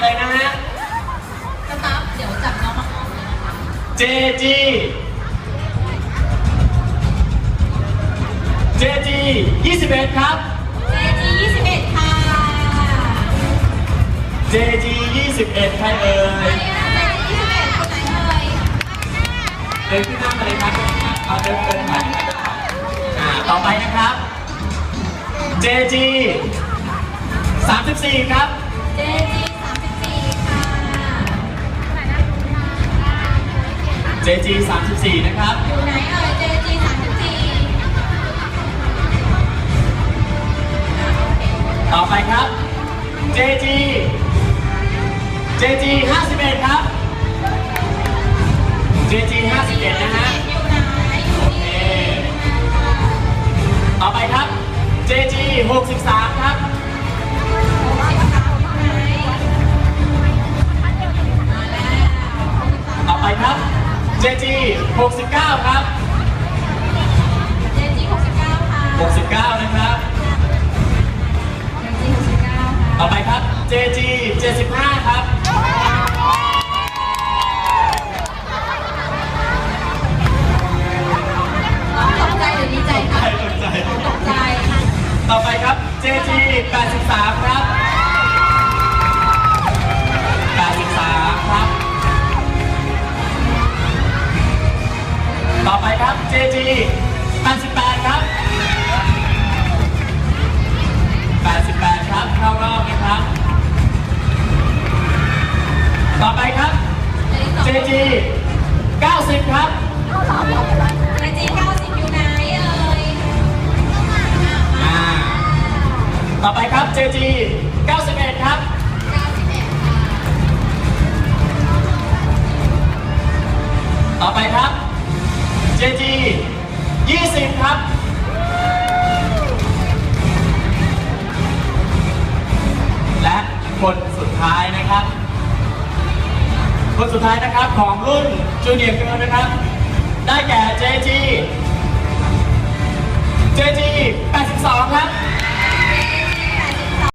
เลยนะฮะสตาฟเดี๋ยวจับน้องมาออกเลยนะคะ JG JG 21 ครับ JG 21 ค่ะ JG 21ใครเอ่ใครยอะ JG 21คนไหนเอ่ยเดินขึ้นหน้ามาเลยครับเอาเดินเดินผ่านอ่าต่อไปนะครับ JG 34 ครับ JG 34 JG 34 นะครับ อยู่ไหนเอ่ย JG 34ต่อไปครับ JG JG 51 ครับ JG 51 นะฮะ อยู่ไหนอยู่นี่ ต่อไปครับ JG 63 JG 69 ครับ JG 69 ค่ะ69 นะครับ JG 69 ค่ะ ต่อไปครับ JG 75 ครับ ตกใจหรือดีใจคะตกใจ ตกใจ ต่อไปครับ JG 83ครับ83 JG 88 ครับ 88 ครับ เข้ารอบนะครับ ต่อไปครับ JG 90 ครับ JG 90อยู่ไหนเอ่ยอ่า ต่อไปครับ JG 91 ครับ91ค่ะต่อไปครับ JG 20 ครับ และคนสุดท้ายนะครับ คนสุดท้ายนะครับของรุ่นจูเนียร์เกิร์นะครับ ได้แก่ JG JG 82 ครับ